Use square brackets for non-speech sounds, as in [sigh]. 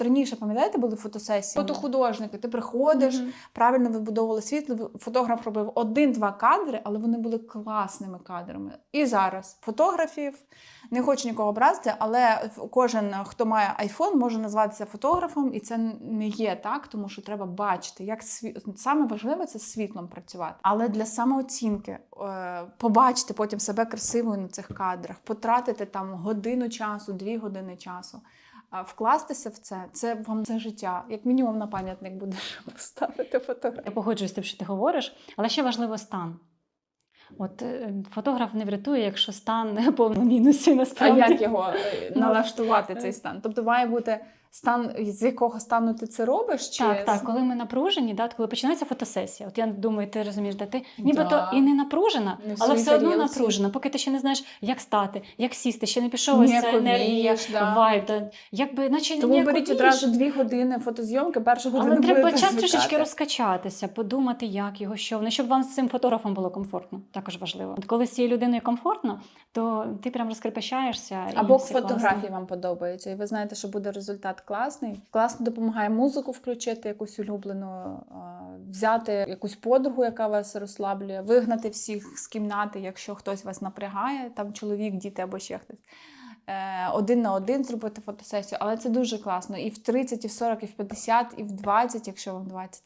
от раніше, пам'ятаєте, були фотосесії? Фотохудожники, ти приходиш, Мгм. правильно вибудовували світло. Фотограф робив один-два кадри, але вони були класними кадрами. І зараз фотографів не хочу нікого образити, але кожен, хто має айфон, може назватися фотографом, і це не є так, тому що треба бачити, як сві... саме важливе це світлом працювати. Але для самооцінки е, побачити потім себе красивою на цих кадрах, потратити там годину часу, дві години часу. Вкластися в це, це вам за життя. Як мінімум на пам'ятник будеш [laughs] ставити фотографію. Я погоджуюсь з тим, що ти говориш, але ще важливо стан. От е, фотограф не врятує, якщо стан [laughs] повно мінусі А як його е, Ну, налаштувати е. цей стан? Тобто має бути стан, з якого стану ти це робиш? Чи Так, так, коли ми напружені, да, коли починається фотосесія. От я думаю, ти розумієш, де ти нібито Да. і не напружена, Не але все одно напружена, поки ти ще не знаєш, як стати, як сісти, ще не пішов ось ця енергія, да. вайб. Да. Якби, наче Тому беріть одразу дві години фотозйомки, першу годину Але треба час трішечки розкачатися, подумати, як його, що воно, щоб вам з цим фотографом було комфортно. Також важливо. От коли з цією людиною комфортно, то ти прям розкрепощаєшся. Або все класно. фотографії вам подобаються, і ви знаєте, що буде результат класний. Класно допомагає музику включити, якусь улюблену, взяти якусь подругу, яка вас розслаблює, вигнати всіх з кімнати, якщо хтось вас напрягає, там чоловік, діти або ще хтось. Е, Один на один зробити фотосесію, але це дуже класно. І в 30, і в 40, і в 50, і в 20, якщо вам 20.